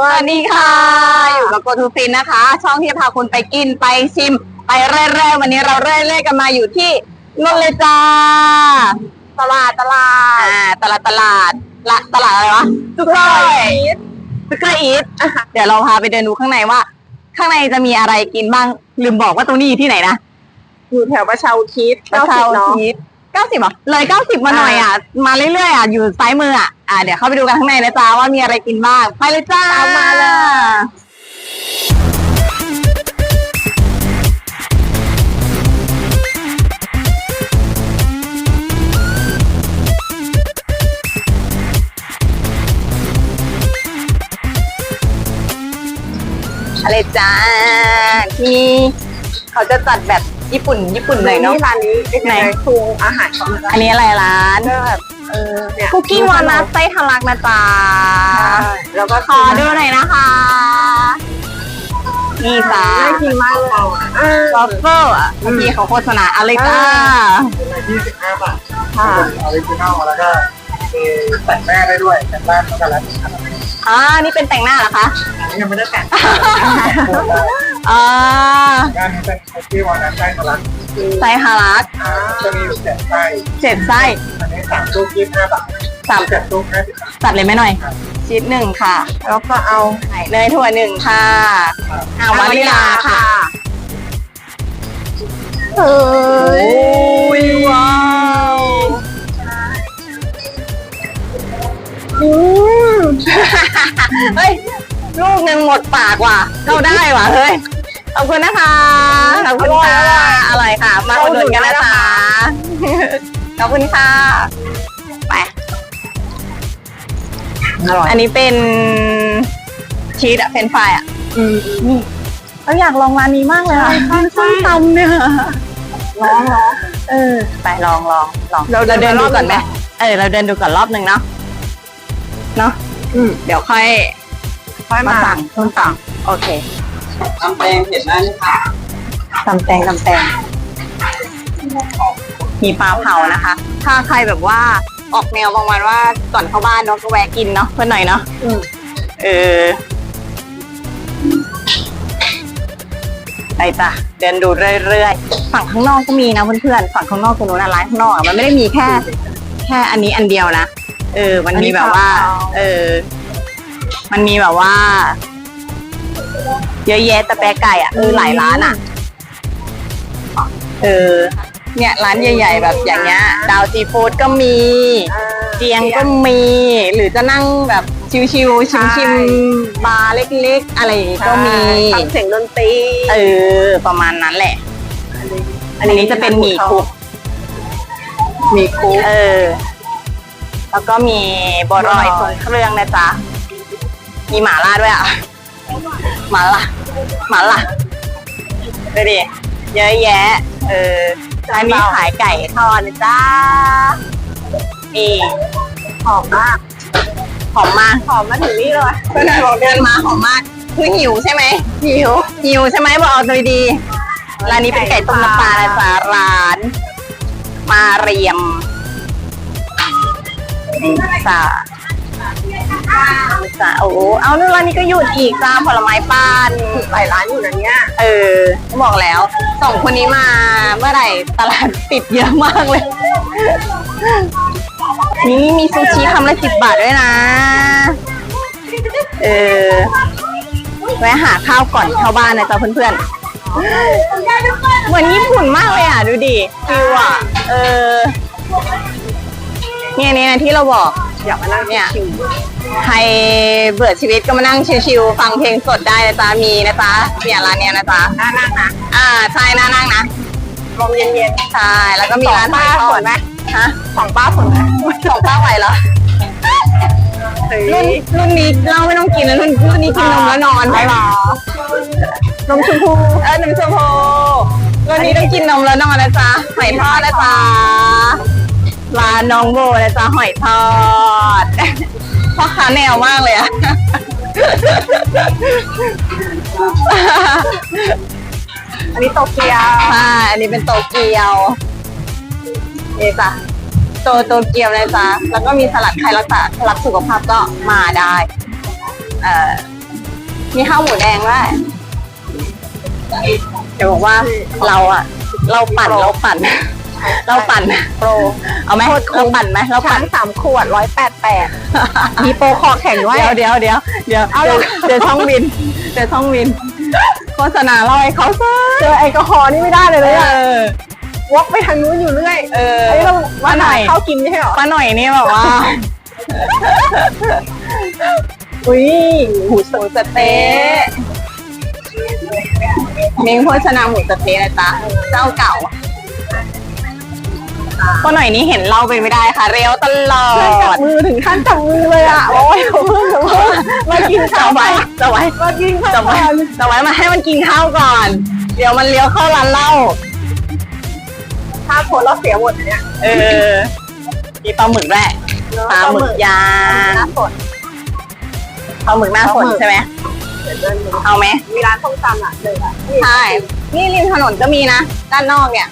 สวัสดีค่ะ อยู่กับโกทูฟินนะคะ ช่องที่จะพาคุณไปกินไปชิม ไปเร่ๆวันนี้เราเร่ๆกันมาอยู่ที่นนท์เลยจ้าตลาดตลาดอ่าตลาดตลาดละตลาดอะไรวะซุกเกอร์อีทซุกเกอร์อีทเดี๋ยวเราพาไปเดินดูข้างในว่า ข้างในจะมีอะไรกินบ้างลืมบอกว่าตรงนี้อยู่ที่ไหนนะอยู่แถวประชาอุทิศเก้าเก้าสิสิบบ เนาะเก้าสิบเหรอเลยเก้าสิบมาหน่อยอะ มาเรื่อยๆอะอยู่ซ้ายมืออะอ่าเดี๋ยวเข้าไปดูกันข้างในนะจ๊ะว่ามีอะไรกินบ้าง ไปเลยจ้าตามมาเลย อะไรจ้าที่นี่เขาจะจัดแบบ ญี่ปุ่น ญี่ปุ่นหน่อยเนาะที่ร้านนี้เป็นไหนไงทุงอาหารของร้าอันนนี้อะไรร้านก็แบบเออเนี่ยคุกกี้วานาไส้ทะลักนะจ๊ะใช่แล้วก็ขอดูหน่อยนะคะ นี่จ้าน่ากินมากเลยอ่าวอฟเฟิลอะเมื่อกี้เขาโฆษณาอะไรจ้ายี่สิบห้าบาทค่ะเป็นออริจินอลแล้วก็มีแต่งหน้าได้ด้วยแต่งหน้าช็อกโกแลต อันนี้อ่านี่เป็นแต่งหน้าเหรอคะยังไม่ได้แต่งอ่างานนี้เป็นคุกกี้วานาไส้ทะลักไส้ฮารักจะมีอยู่เจ็ดไส้เจ็ดไส้อันนี้สามลูกยี่สิบห้าบาทสามเจ็ดลูกห้าสิบบาทจัดเลยไหมหน่อยชีสหนึ่งค่ะ แล้วก็เอาไข่เนยถั่วหนึ่งค่ะอ่าวานิลาค่ะเฮ้ย เฮ้ยลูกหนึ่งหมดปากว่ะเข้าได้ว่ะเฮ้ยขอบคุณนะคะขอบคุณค่ะอร่อยค่ะ มาอุดหนุนกันนะคะขอบคุณค่ะไปอร่อยอันนี้เป็นชีสอะเฟรนช์ฟรายอะอืมนี่เราอยากลองร้านนี้มากเลยค่ะใช่ใช่ส้มตำเนี่ยร้องร้องเออ ไปลองลองลองเราเราเดินดูก่อนไหมรอบหนึ่งเออเราเดินดูก่อนรอบหนึ่งเนาะเนาะ อืมเดี๋ยวค่อย ค่อยมามาสั่งส้มตำโอเคทำแปงเห็นไหมนี่ค่ะตำแตงตำแตงมีปลาเผานะคะ ถ้าใครแบบว่าออกแนวประมาณว่าก่อนเข้าบ้านเนาะก็แวะกินเนาะเพื่อนหน่อยเนาะอืมเออไปจ้ะเดินดูเรื่อยๆ ฝั่งข้างนอกก็มีนะเพื่อนๆ ฝั่งข้างนอกตรงนู้นนะร้านข้างนอกอะมันไม่ได้มีแค่ แค่อันนี้อันเดียวนะ เออ มันมีแบบว่า เออ มันมีแบบว่า เยอะแยะแต่แปะไก่อะเออหลายร้านอะ เออ เนี่ยร้านใหญ่ ๆ แบบอย่างเงี้ย ดาวซีฟู้ดก็มี เจียงก็มี หรือจะนั่งแบบชิวๆชิมชิมๆบาร์เล็กๆ อะไรอย่างงี้ก็มีฟังเสียงดนตรีเออ ประมาณนั้นแหละ อันนี้จะเป็นหมี่คุกหมีคุกเออ แล้วก็มีบัวรอยทรงเครื่องนะจ๊ะ มีหมาล่าด้วยอะ หมาล่าหมาล่าดูดิ เยอะแยะ เอออันนี้ขายไก่ทอดนะจ๊ะนี่หอมมาก หอมมาก หอมมาถึงนี่เลยเพื่อนบอกเดินมาหอมมากคือหิวใช่ไหมหิว หิวใช่ไหมบอกเอาตัวดีๆร้านนี้เป็นไก่ต้มน้ำปลานะจ๊ะร้าน มาเรียม นี่จ้าจ้าโอ้เอานู่นร้านนี้ก็หยุดอีกจ้าผลไม้ป้านหลายร้านอยู่นะเนี่ยเออบอกแล้วสองคนนี้มาเมื่อไหร่ตลาดปิดเยอะมากเลย นี่มีซูชิคำละสิบบาทด้วยนะ เออแวะหาข้าวก่อนเข้าบ้านนะจ๊ะเพื่อนๆ เหมือนญี่ปุ่นมากเลยอะ ดูดิฟิวอะ เออ เนี่ยเนี่ยที่เราบอกอยากมานั่งเนี่ยชิวใครเบื่อชีวิตก็มานั่งชิวๆฟังเพลงสดได้นะจ๊ะมีนะจ๊ะเนี่ยร้านเนี้ยนะจ๊ะๆน่านั่งนะอ่าใช่น่านั่งนะลมเย็นใช่แล้วก็มีร้านสองป้าทอสวดยไหมฮะๆของป้าฝนไหมสองป้าไหวเหรอเฮ้รุ่นยรุ่นนี้เหล้าไม่ต้องกินแล้วรุ่นรุ่นนี้กินนมแล้วนอนอ๋อเหรอนมชมพูเออนมชมพูรุ่นนี้ต้องกินนมแล้วนอนนะจ๊ะหอยทอดนะจ๊ะ ร้านน้องโบนะจ๊ะหอยทอดพ่อค้าแนวมากเลยอะอันนี้โตเกียวใช่อันนี้เป็นโตเกียวนี่จ้ะโตโตเกียวนะจ๊ะแล้วก็มีสลัดใครรักษารักสุขภาพก็มาได้ เอ่อมีข้าวหมูแดงด้วยเดี๋ยวบอกว่าเราอะเราปั่นเราปั่น เราปั่นโปรเอาไหมเราปั่นไหมเราช้าปั่นงสามขวดร้อยแปดแปดมีโปรคอแข่งด้วย เดี๋ยวเดี๋ยวเดี๋ยวเดี๋ยวเอาเดี๋ยวเลยเดี๋ยวช่องวินเดี๋ยวช่องวินโฆษณาเราให้เขาซะเจอแอลกอฮอล์นี่ไม่ได้เลยเอเลยอะอวอกไปทางนู้นอยู่เรื่อยเอออันนี้เราป้าหน่อยเข้ากินไม่ใช่เหรอป้าหน่อยนี่แบบว่าอุ้ยหมูสะเต๊ะมิงโภชนาหมูสะเต๊ะนะจ๊ะเจ้าเก่า ป้าหน่อยนี่เห็นเราไปไม่ได้ค่ะ เร็วตลอจับด มือถึงขั้นจับมือเลยอะ โอ้ยเพิ่งเพิ่งมากินข้าจะวไว้จะไว้มากินข้าวจะไว้ก่อนจะไว้มาให้มันกินข้าวก่อน เดี๋ยวมันเลี้ยวเข้าร้านเหล้าถ้าโพสเราเสียหมดเนี่ยเออมีปลาหมึกแหละปลาหมึกย่างน้ำสด ปลาหมึกหน้าสดใช่ไหมเอาไหมมีร้านส้มตำอะเลยอะใช่นี่ริมถนนก็มีนะ ด้านนอกเนี่ย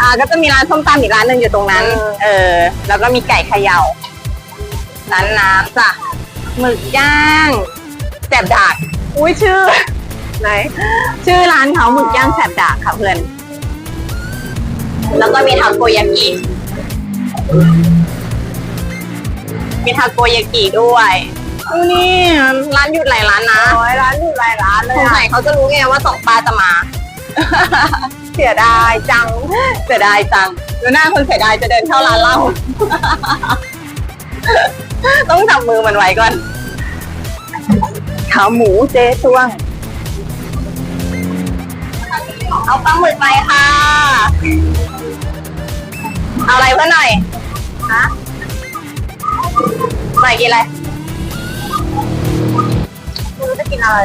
อ่าก็จะมีร้านส้มตำอีกร้านหนึ่งอยู่ตรงนั้น เออ แล้วก็มีไก่เขย่าร้านน้ำจ้ะหมึกย่างแสบดากอุ้ยชื่อ ไหน ชื่อร้านเขาหมึกย่างแสบดากค่ะเพื่อน แล้วก็มีทาโกยากิมีทาโกยากิด้วยดูนี่ร้านหยุดหลายร้านนะร้อยร้านอยู่หลายร้านเลสยงอะสัยเขาจะรู้ไงว่าสองปลาจะมา เสียดายจัง เสียดายจังดูหน้าคนเสียดายจะเดินเข้าร้านเหล้า ต้องจับมือมันไว้ก่อน ขาหมูเจ๊ช่วง เอาปลาหมึกไปค่ะ เอาอะไรเพื่อนหน่อยฮะหน่อยกินอะไรไม่รู้จะกินอะไร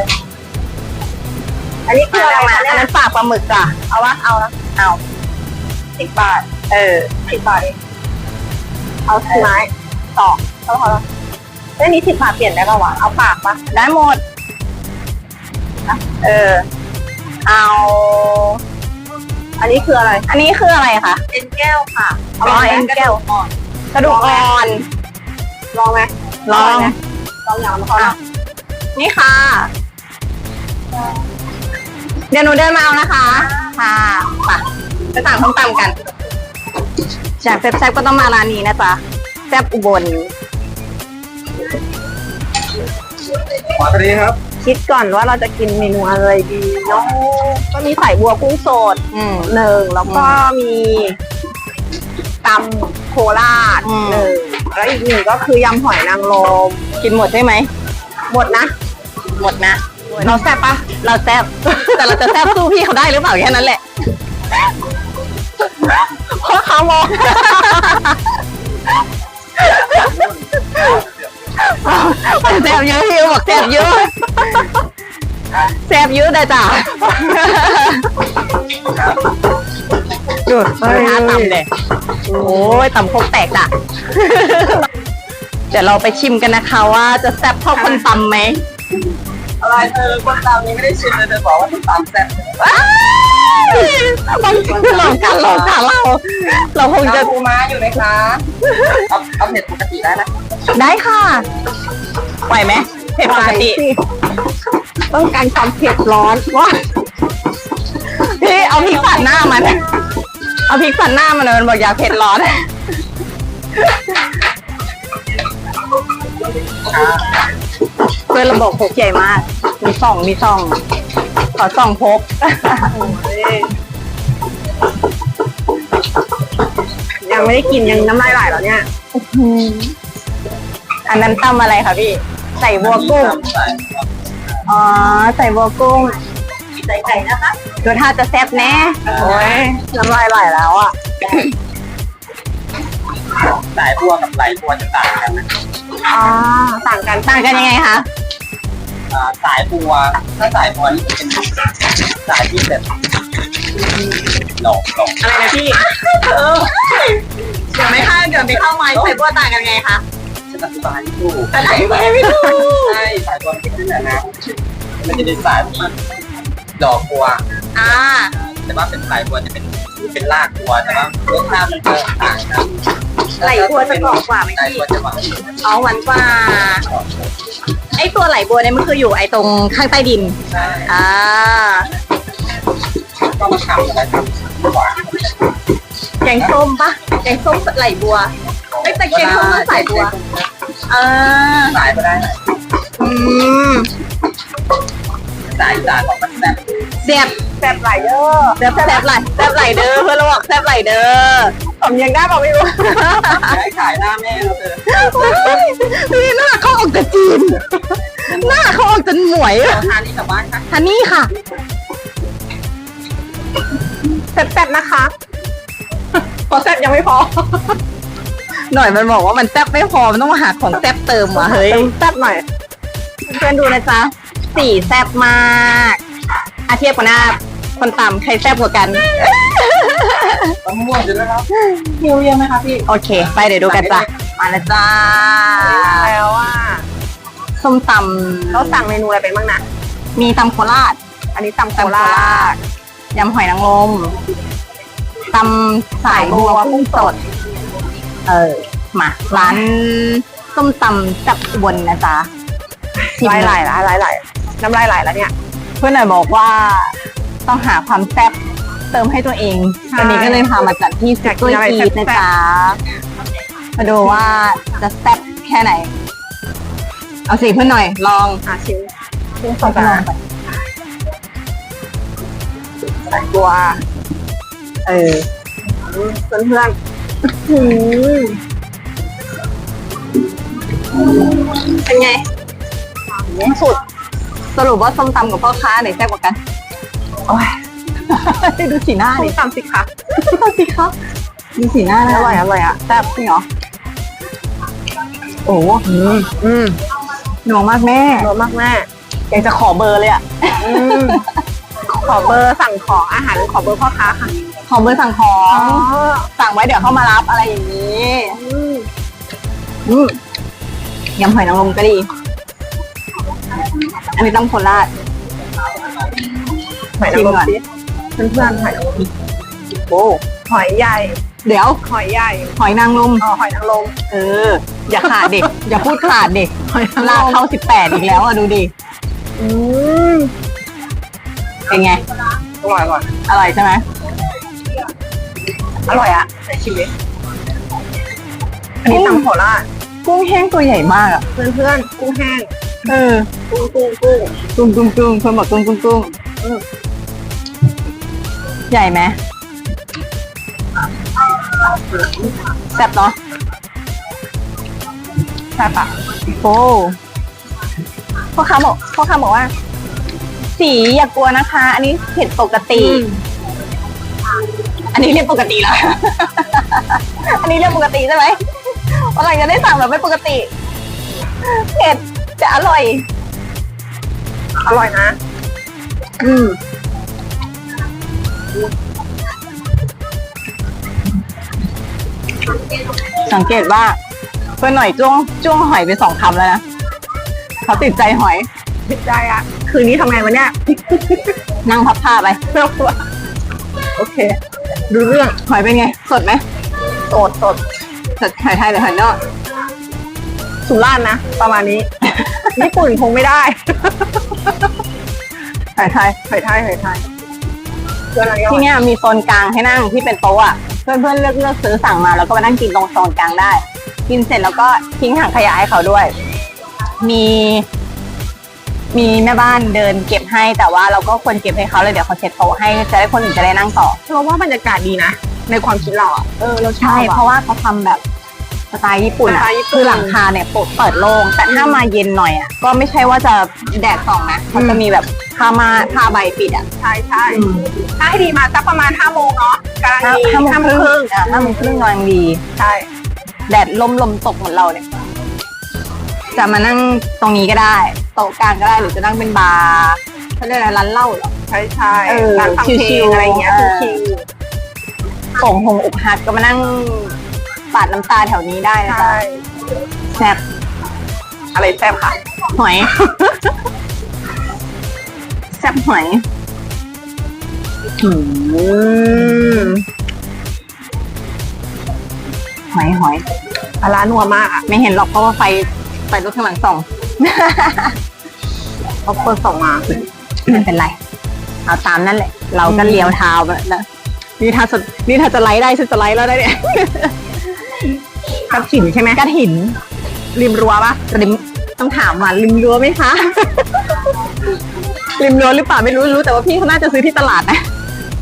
อันนี้คือเาอะไรมาคะอันเนี่ยนั้นปากปลาหมึกจ้ะเอาวะเอาละเอาสิบบาท เออสิบบาทเองเอาสิไม้สองเอาพอแล้วเอ้ยนี้สิบบาทเปลี่ยนได้ป่าวะเอาปากปะได้หมดเออ เอา อันนี้คืออะไร อันนี้คืออะไรคะ เอ็นแก้วค่ะอ๋อเอ็นแก้วกระดูกอ่อน ลองไหมลองไหมลองอย่างละพออะนี่ค่ะ เดี๋ยวหนูเดินมาเอานะคะ ค่ะไปไปสั่งส้มตำกันจากแซ่บๆก็ต้องมาร้านนี้นะจ๊ะแซ่บอุบลขวาตรงนี้ครับ คิดก่อนว่าเราจะกินเมนูอะไรดีเนาะก็มีใส่บัวกุ้งสดอืม หนึ่งแล้วก็มีตำโคราชอืม หนึ่งแล้วอีกหนึ่งก็คือยำหอยนางรมกินหมดได้ไหมหมดนะ หมดนะ เราแซ่บปะเราแซ่บแต่เราจะแซ่บสู้พี่เขาได้หรือเปล่าแค่นั้นแหละเพราะเขามองแซ่บเยอะพี่บอกแซ่บเยอะแซ่บเยอะได้จ้ะดูดเฮ้ยตำเลยโอ้ยตำครกแตกจ้ะเดี๋ยวเราไปชิมกันนะคะว่าจะแซ่บเท่าคนตำไหม อะไรเธอคนตามนี้ไม่ได้ชิมเลยเธอบอกว่าคนตามแซ่บมันหลอกกันหลอกกันเรา เราคงจะจะปูม้าอยู่ไหมคะเอาเอาเผ็ดปกติได้นะได้ค่ะไหวไหมเผ็ดปกติสิต้องการความเผ็ดร้อนว่าพี่เอาพริกสันหน้ามันเอาพริกสันหน้ามันเลยมันบอกอยากเผ็ดร้อน เพื่อนระบบพกใหญ่มาก มีส่องมีส่องขอส่องพกยังไม่ได้กินยังน้ำลายไหลแล้วเนี่ย อันนั้นตำอะไรคะพี่ ใส่บัวกุ้ง อ๋อ ใส่บัวกุ้ง ใส่ไก่นะคะดูท่าจะแซ่บแน่ โอ้ยน้ำลายไหลแล้วอะสายบัวกับสายบัวจะต่างกันนะอ่าต่างกัน ต่างกันยังไงคะ อ่าสายบัวถ้าสายบัวนี่จะเป็นสายที่แบบหลอกหลอกอะไรนะพี่เออเดี๋ยวไม่เข้าเดี๋ยวไม่เข้าไม้ใส่บัวต่างกันไงคะฉันอธิบายไม่ถูกอะไรไม่ไม่รู้ใช่สายบัวมันจะขึ้นนะมันจะเป็นสายที่ดอกบัวอ่าแต่ว่าเป็นสายบัวจะเป็นเป็นรากบัวแต่ว่ารสชาติมันจะต่างกันไหลบัวจะกรอบกว่าไหมสายพี่บัวจะหวานเอา หวานกว่าไหลบัวเนี่ยมันคืออยู่ไอ้ตรงข้างใต้ดิน ใช่อ่าก็มาทำอะไรครับหวานแกงส้มปะแกงส้มไหลบัวไม่แต่แกงส้มมันสายบัวอ่าสายไปได้ไหนอืมสายสายของมันแบบแซ่บแซ่บไหลเด้อแซ่บแซ่บไหลแซ่บไหลเด้อเพื่อนเราบอกแซ่บไหลเด้อ ผมยังได้บอกไม่รู้ให้ขายหน้าแม่เราเถอะนี่หน้าเขาออกจากจีน หน้าเขาออกจากหมวยเราอะทานนี่กลับบ้านค่ะอันนี้ค่ะแซ่บๆนะคะพอแซ่บยังไม่พอ หน่อยมันบอกว่ามันแซ่บไม่พอ มันต้องมาหาของแซ่บเติมว่ะเฮ้ย แซ่บหน่อย เพื่อนดูนะจ๊ะ สีแซ่บมากอาเทียบกับหน้า คนต่ำใครแซ่บกว่ากัน ต้องม่วงอยู่ด้วยครับหิวยังไหมครับพี่ โอเค ไปเดี๋ยวดูกันจ้ะมาแล้วจ้าแล้วอะส้มตเราสั่งเมนูอะไรไปบ้างนะำมีตำโคราช อันนี้ตำโคตำโคราราชชยำหอยนางรมตำสายบัวกุ้งสด เออ มา ร้านส้มตำจับอุบลนะจ๊ะชิมลายไหลเลยลายไหลไหลน้ำลายไหลแล้วเนี่ย เพื่อนหน่อยบอกว่าต้องหาความแซ่บ เติมให้ตัวเอง ใช่วันนี้ก็เลยพามาจัดที่อยากกิซุนยอะไรกีดนะแซ่บๆจ๊ะมาดูว่าจะแซ่บแค่ไหน เอาสิเพื่อนหน่อย ลองอะชิมชิมขอก่อนลองนะก่อนใส่บัว เออเพื่อนเพื่อนๆหืมเป็นไงสุด สรุปว่าส้มตำกับพ่อค้าไหนแซ่บกว่ากัน โอ้ย ดูสีหน้าส้ดิมตำสิคะดูสิครับดูสีหน้านะอร่อยอร่อยอะแซ่บจริงเหรอโอ้โหอืมอืมหนัวมากแม่รสมากแม่อยากจะขอเบอร์เลยอะอืมขอเบอร์สั่งของอาหารขอเบอร์พ่อค้าค่ะขอเบอร์สั่งของสั่งไว้เดี๋ยวเข้ามารับอะไรอย่างนี้อืมอืมยำหอยนางรมก็ดี อันนี้ต้องโคราชหอยนางรมสิ เพื่อนเพื่อนๆหอยนางรมโอ้หอยใหญ่ เดี๋ยว หอยใหญ่หอยนางรมอ๋อหอยนางรมเออ อย่าขาดเด็ก อย่าพูดขาดเด็กลากเข้าสิบแปดอีกแล้วอะดูดิอืมเป็นไงอร่อยอร่อยอร่อยใช่ไหมอร่อยอะในชีวิตอันนี้ตำโคราชกุ้งแห้งตัวใหญ่มากอะเพื่อนเพื่อนๆกุ้งแห้งเออกุ้งกุ้งกุ้งกุ้งกุ้งกุ้งเพิ่มบอกกุ้งกุ้งกุ้งอืม ใหญ่ไหมแซ่บเนาะใช่ปะโอ้พ่อค้าบอกพ่อค้าบอกว่า สีอย่ากลัวนะคะ อันนี้เผ็ดปกติ อันนี้เรียกปกติแล้ว อันนี้เรียกปกติใช่ไหมวันหลังจะได้สั่งแบบไม่ปกติเผ็ดจะอร่อย อร่อยนะ อืม สังเกตว่าเพื่อนหน่อยจ้วงจ้วงหอยไปสองคำแล้วนะเขาติดใจหอย ติดใจอะ คืนนี้ทำไงวะเนี่ย นั่งพับผ้าไปโอเค ดูเรื่องหอยเป็นไง สดไหมสดสดสดหอยไทยหรือหอยนอกสุราษฎร์นะ ประมาณนี้ ญี่ปุ่นคงไม่ได้หอยไทยหอยไทยหอยไทยเพื่อนอะไร ที่เนี่ยมีโซนกลางให้นั่งที่เป็นโต๊ะอะเพื่อนเพื่อนๆเลือกเลือกซื้อสั่งมาแล้วก็มานั่งกินตรงโซนกลางได้ กินเสร็จแล้วก็ทิ้งถังขยะให้เขาด้วย มี มีแม่บ้านเดินเก็บให้แต่ว่าเราก็ควรเก็บให้เขาเลยเดี๋ยวเขาเช็ดโต๊ะให้จะได้คนอื่นจะได้นั่งต่อ เราว่าบรรยากาศดีนะ ในความคิดเราอะเออเราชอใช่บเพอะราะว่าเขาทำแบบ สไตล์ญี่ปุ่นสอะไตล์ญี่ปุ่น คือหลังคาเนี่ยเปิดเปิดโล่งแต่ถ้ามาเย็นหน่อยอะก็ไม่ใช่ว่าจะแดดส่องนะเขาจะมีแบบผ้ามาผ้าใบปิดอะใช่ใช่ถ้าให้ดีมาสักประมาณห้าโมงเนาะกำลังห้าดีห้าโมงห้าคโมงรึ่งครึ่งอะห้าโมงครึ่งกำลังดี ใช่ แดดลมลมตกเหมือนเราเนี่ย จะมานั่งตรงนี้ก็ได้ โต๊ะกลางก็ได้หรือจะนั่งเป็นบาร์เขาเรียกอะไรร้านเหล้าเหรอ ใช่ใช่เออร้านฟังเพลชิงวๆอะไรอย่างเงี้ยเออ ชิวโป่งหงอกหักก็มานั่ง ปาดน้ำตาแถวนี้ได้ๆนะใช่จ๊ะแซ่บอะไรแซ่บค่ะหอย แซ่บหอยอืมหอยหอยปลาร้านัวมากอะไม่เห็นหรอกเพราะว่าไฟไฟรถข้างหลังส่องเพราะคนส่งมาไม่เป็นไร เอาตามนั่นแหละ เราก็เลี้ยวเท้าไปแล้วนี่ถ้าสนี่ถ้าจะไลฟ์ได้ฉันจะไลฟ์แล้วได้เนี่ย กระถิ่นใช่ไหมกระถิน ริมรั้วปะริมต้องถามว่าริมรั้วไหมคะ ริมรั้วหรือเปล่าไม่รู้รู้แต่ว่าพี่เขาน่าจะซื้อที่ตลาดนะ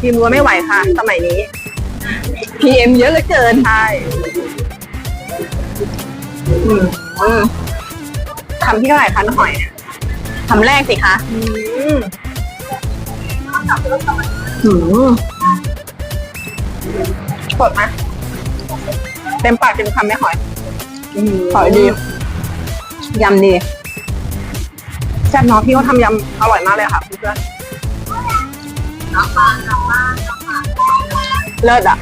ริมรั้วไม่ไหวค่ะ สมัยนี้ PM เยอะเหลือเกินใช่อืมอืมคำที่เท่าไหร่คะน้องหอยเนี่ยคำแรกสิคะอืมอืมสดไหม เต็มปากเต็มคำไหมหอยหอยดียำดีแซ่บเน้องพี่เขาทำยำอร่อยมากเลยค่ะเพื่อนเลิศอะ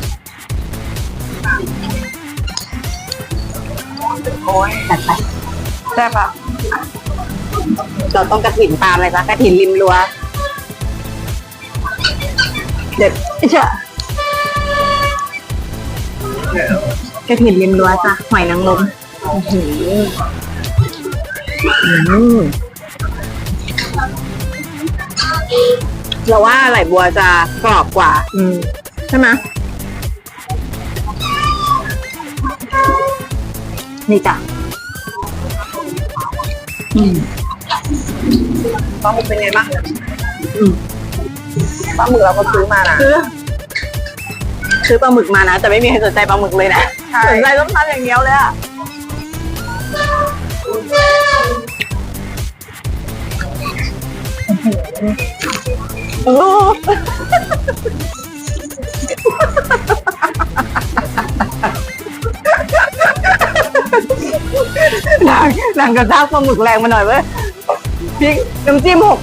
โอ้ยจัดไปแซ่บอะเราต้องกระถินตามเลยจ้ะกระถินริมรั้วเด็ดเชื่อ กระถินริมรั้วจ้ะหอยนางรมอืมเราว่าไหลบัวจะกรอบกว่า อืมใช่ไหมนี่จ้ะปลาหมึกเป็นไงบ้างอืมปลาหมึกเราก็ซื้อมานะซื้อซื้อปลาหมึกมานะ แต่ไม่มีใครสนใจปลาหมึกเลยนะใช่สนใจต้มทำอย่างเดียวเลยอะโอ้หนังหนังกระทากปลาหมึกแรงมาหน่อยเว้ยพริกน้ำจิ้มหก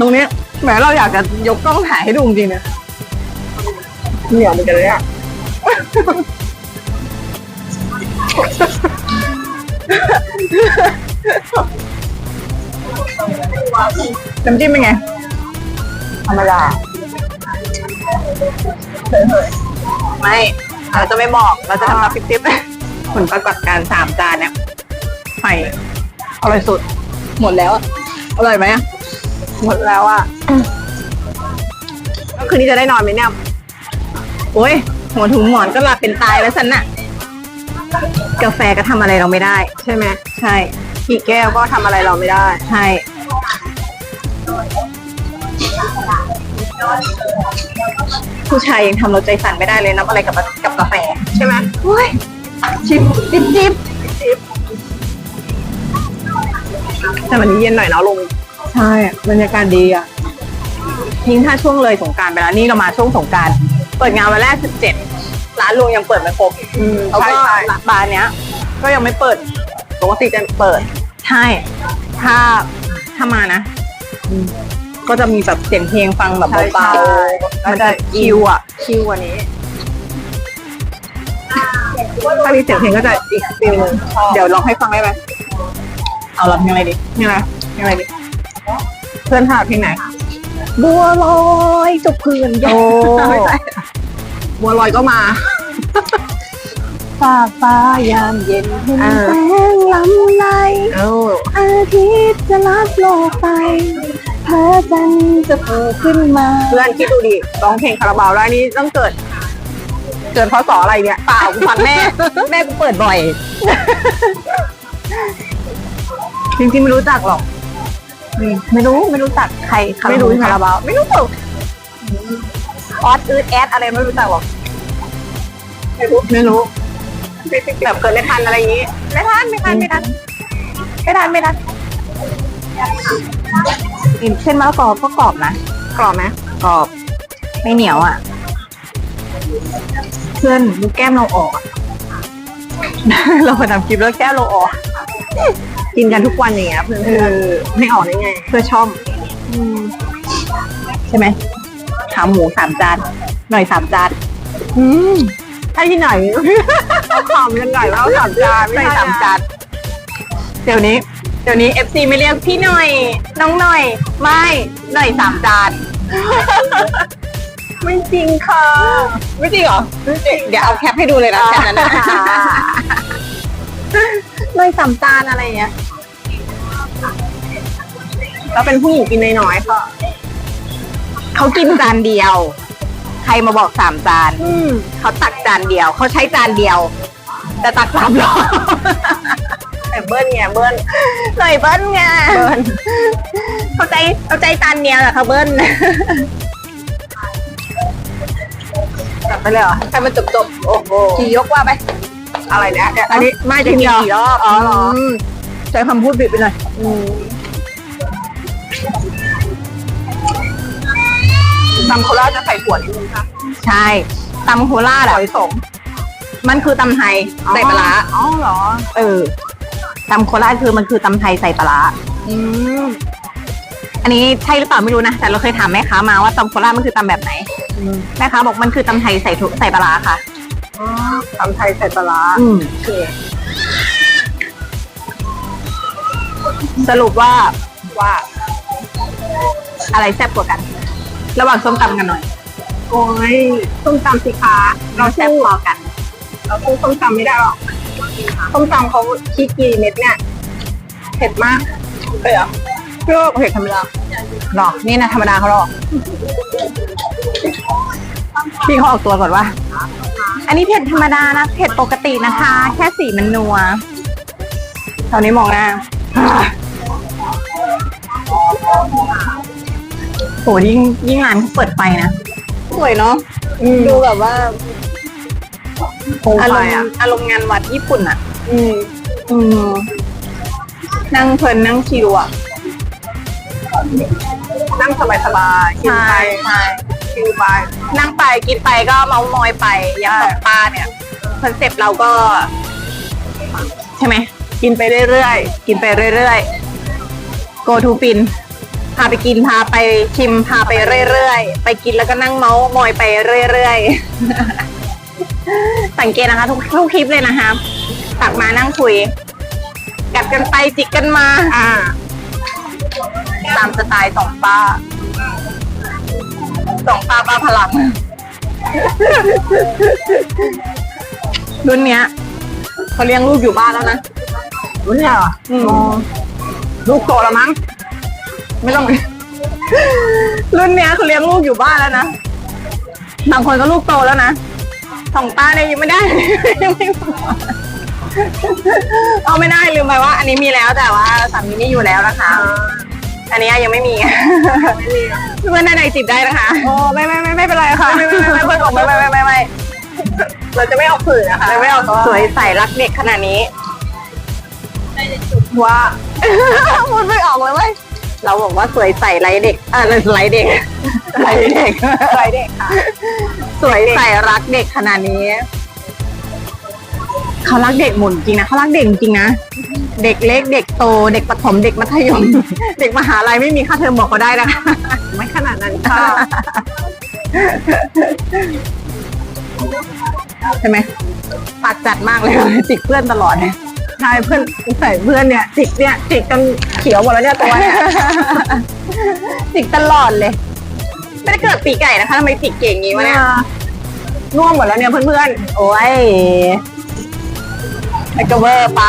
ตรงนี้แหมเราอยากจะยกกล้องถ่ายให้ดูจริงๆนะเหนียวเหมือนกันเลยอะ น้ำจิ้มเป็นไง ธรรมดาไม่ เราจะไม่บอก เราจะทำมาฟิปติ๊บผลปรากฏการณ์สามจานเนี่ยไข่อร่อยสุด หมดแล้วอะอร่อยไหมอะหมดแล้วอะก็คืนนี้จะได้นอนไหมเนี่ย โอ้ย หัวถุงหมอนก็หลับเป็นตายแล้วฉันน่ะ กาแฟก็ทำอะไรเราไม่ได้ ใช่ไหมใช่กี่แก้วก็ทำอะไรเราไม่ได้ ใช่ผู้ชายยังทำเราใจสั่นไม่ได้เลยนับอะไรกับกับกาแฟใช่ไหมโอ้ยชิบจิบจิบแต่วันนี้เย็นหน่อยเนาะลุงใช่บรรยากาศดีอะยิ่งถ้าช่วงเลยสงการไปแล้วนี่เรามาช่วงสงการ เปิดงานวันแรกสิบเจ็ดร้านลุงยังเปิดไม่ครบอืมแล้วใช่ก็ใช่ร้านบาร์เนี้ย ก็ยังไม่เปิดปกติจะเปิด ใช่ ถ้าถ้ามานะอืมก็จะมีแบบเสียงเพลงฟังแบบเบาๆมันจะชิลอะชิลกว่านี้ถ้ามีเสียงเพลงก็จะอีกฟิลหนึงชอบเดี๋ยวลองให้ฟังได้ไหมเอาลองเพลงอะไรดีนี่นะเพลงอะไรดี เพื่อนถามเพลงไหน บัวลอยจบคืนโอ้ไม่ใช่บัวลอยก็มาฟ้าฟ้ายามเย็นเห็นอ่าแสงลำไหลเอออาทิตย์จะรับโลกไปพระจันทร์จะโผล่ขึ้นมา เพื่อนคิดดูดิร้องเพลงคาราบาวได้นี่ต้องเกิด เกิดพศอะไรเนี่ยเปล่ากูฟังแม่ แม่กูเปิดบ่อย จริงๆไม่รู้จักหรอก ไม่รู้ไม่รู้จักใครไม่รู้ใช่ไหม คาราบาวไม่รู้ออสอืดแอดอะไรไม่รู้จักหรอกไม่รู้ไม่รู้แบบเกิดไม่ทันอะไรอย่างนี้ไม่ทันไม่ทันไม่ทันไม่ทันไม่ทันเส้นมะละกอก็กรอบนะกรอบไหมกรอบ ไม่เหนียวอะ เพื่อนดูแก้มเราออกอะ เราไปทำคลิปแล้วแก้มเราออก กินกันทุกวันอย่างเงี้ยเพื่อนเออไม่ออกได้ไง เพื่อช่องใช่ไหมขาหมูสามจานหน่อยสามจานอืมให้ที่ไหนเอาขำยังไงแล้วสามจานหน่อยสามจานเดี๋ยวนี้ เดี๋ยวนี้เอฟซีไม่เรียกพี่หน่อย น้องหน่อย ไม่หน่อยสามจาน ไม่จริงค่ะ ไม่จริงเหรอ เดี๋ยวเอาแคปให้ดูเลยนะแคปนั้นนะ หน่อยสามจานอะไรอย่างเงี้ย แล้วเป็นผู้หญิงกินน้อยๆค่ะเขากินจานเดียว ใครมาบอกสามจาน อืมเขาตักจานเดียว เขาใช้จานเดียว แต่ตักสามรอบแต่เบิ้ลไงเบิ้ลหน่อยเบิ้ลไงเบิ้ลเข้าใจเข้าใจจานเดียวแหละค่ะเบิ้ลกลับไปเลยเหรอให้มันจบๆโอ้โหกี่ยกว่าไป อะไรเนี่ยเนี่ยอันนี้ไม่จะมีกี่รอบอ๋อเหรอมใช้คำพูดบิดไปหน่อย อืม ตำโคราชจะใส่ถั่วนิดนึงค่ะใช่ตำโคราชหอะอยสมมันคือตำไทยใส่ปลาร้าอ๋อเหรอ เออตำโคราชคือมันคือตำไทยใส่ปลาร้าอืมอันนี้ใช่หรือเปล่าไม่รู้นะแต่เราเคยถามแม่ค้ามาว่าตำโคราชมันคือตำแบบไหนแม่ค้าบอกมันคือตำไทยใส่ถุใส่ปลาร้าค่ะ อ๋อตำไทยใส่ปลาร้าอืม โอเคสรุปว่าว่าอะไรแซ่บกว่ากัน ระหว่างส้มตำกันหน่อย โอ้ยส้มตำสิคะเราแซ่บสู้พอกัน เราสู้ส้มตำไม่ได้หรอกส้มตำเขาคิดกี่เม็ดเนี่ยเผ็ดมากเผ็ดเหรอเปรี้ยวเผ็ดธรรมดาหรอนี่นะธรรมดาเขาหรอกพี่เขาออกตัวก่อนว่า อันนี้เผ็ดธรรมดานะเผ็ดปกตินะคะ แค่สีมันนัวตอนนี้มองหน้า โหยิ่งยิ่งร้านเขาเปิดไฟนะสวยเนาะดูแบบว่าโคมอารไฟมณ์อะอารมณ์งานวัดญี่ปุ่นอะอืมอืมนั่งเพลินนั่งชิลอะนั่งสบายสบายๆกินไปใช่กินไป นั่งไปกินไปก็เมามอยไปอย่างตกปลาเนี่ยคอนเซปต์เราก็ ใช่ไหมกินไปเรื่อยกินไปเรื่อยๆ go to ปิน พาไปกินพาไปชิมพาไปเรื่อยๆ ไปกินแล้วก็นั่งเมาส์มอยไปเรื่อยๆ สังเกตนะคะ ทุกทุกคลิปเลยนะคะตักมานั่งคุย กัดกันไปจิกกันมาๆอ่า ตามสไตล์สองป้าสองป้าป้าพลังรุ่นเนี้ยเขาเลี้ยงลูกอยู่บ้านแล้วนะรู้เนี่ยเหรออืมอ๋อลูกโตแล้วมั้ง ไม่ต้อง รุ่นเนี้ยเขาเลี้ยงลูกอยู่บ้านแล้วนะ บางคนก็ลูกโตแล้วนะสองป้าเนี่ยยังไม่ได้ยังไม่พอเอาไม่ได้ลืมไปว่า อันนี้มีแล้วแต่ว่าสามีนี่อยู่แล้วนะคะ อันนี้ยังไม่มีเพื่อนในจิบได้นะคะโอ้ไม่ไม่ไม่ไม่เป็นไรค่ะไม่ไม่ไม่ไม่เพื่อนบอกไม่ไม่ไม่ไม่ไม่เราจะไม่เอาผืนนะคะไม่เอาสวยใสรักเด็กขนาดนี้ว่าพูดไม่ออกเลยเว้ย เราบอกว่าสวยใสไรเด็กเออไรเด็กไรเด็กไรเด็กค่ะสวยใสรักเด็กขนาดนี้เขารักเด็กหมุนจริงนะเขารักเด็กจริงนะเด็กเล็ก เด็กโต เด็กประถมเด็กมัธยม เด็กมหาลัยไม่มีค่าเทอมบอกเขาได้นะคะไม่ขนาดนั้นค่ะใช่ไหมปากจัดมากเลยจิกเพื่อนตลอดเนี่ย ใช่เพื่อนใส่เพื่อนเนี่ยจิกเนี่ยจิกจนเขียวหมดแล้วเนี่ยตัวเนี่ย จิกตลอดเลยไม่ได้เกิดปีไก่นะคะทำไมจิกเก่งอย่างนี้วะเนี่ยน่วมหมดแล้วเนี่ยเพื่อนโอ้ยไอ้กระเบอร์ไป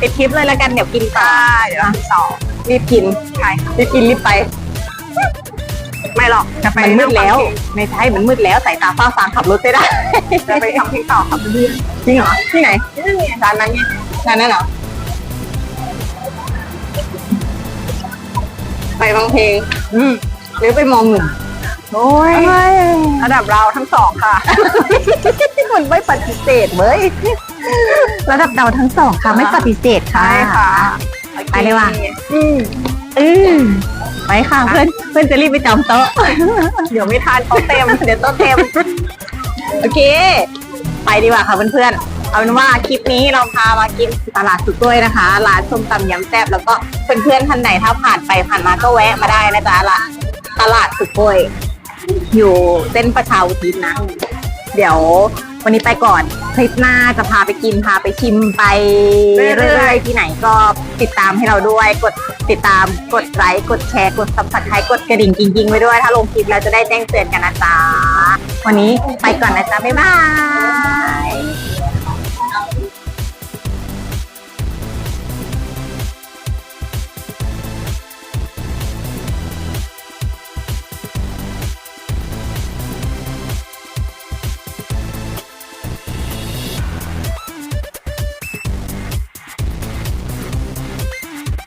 ปิดคลิปเลยแล้วกันเดี๋ยวกินต่อๆเดี๋ยวต่อรีบกินใช่ค่ะรีบกินรีบไป ไม่หรอกจะไปมันมืดแล้ว ไม่ใช่มันมืดแล้วสายตาฟ้าฟางขับรถไม่ได้จะไปทำเพลงต่อค่ะเพื่อนจริงเหรอที่ไหนๆร้านนั้นไงงานนั้นเหรอไปฟังเพลงอืมหรือไปมองหนุ่มโอ้ยระดับเราทั้งสองค่ะมันไม่ปฏิเสธเว้ยระดับเราทั้งสองค่ะ ไม่ปฏิเสธค่ะใช่ค่ะไปเลยว่ะอืมอือ ไปค่ะเพื่อนเพื่อนจะรีบไปจองโต๊ะ เดี๋ยวไม่ทานโต๊ะเต็ม เดี๋ยวโต๊ะเต็ม โอเค ไปดีกว่าค่ะเพื่อนๆ เอาเป็นว่าคลิปนี้เราพามากินตลาดสุดด้วยนะคะ ร้านส้มตำยำแซ่บแล้วก็เพื่อนๆท่านไหนถ้าผ่านไปผ่านมาก็แวะมาได้นะจ๊ะละตลาดสุดด้วยอยู่เส้นประชาอุทิศนะ เดี๋ยว วันนี้ไปก่อน คลิปหน้าจะพาไปกินพาไปชิมไปเรื่เรื่ออยยๆที่ไหนก็ติดตามให้เราด้วย กดติดตามกดไลค์กดแชร์กดซับสไครต์กดกระดิ่งจริงๆไว้ด้วย ถ้าลงคลิปเราจะได้แจ้งเตือนกันนะจ๊ะวันนี้ไปก่อนนะจ๊ะบ๊ายบาย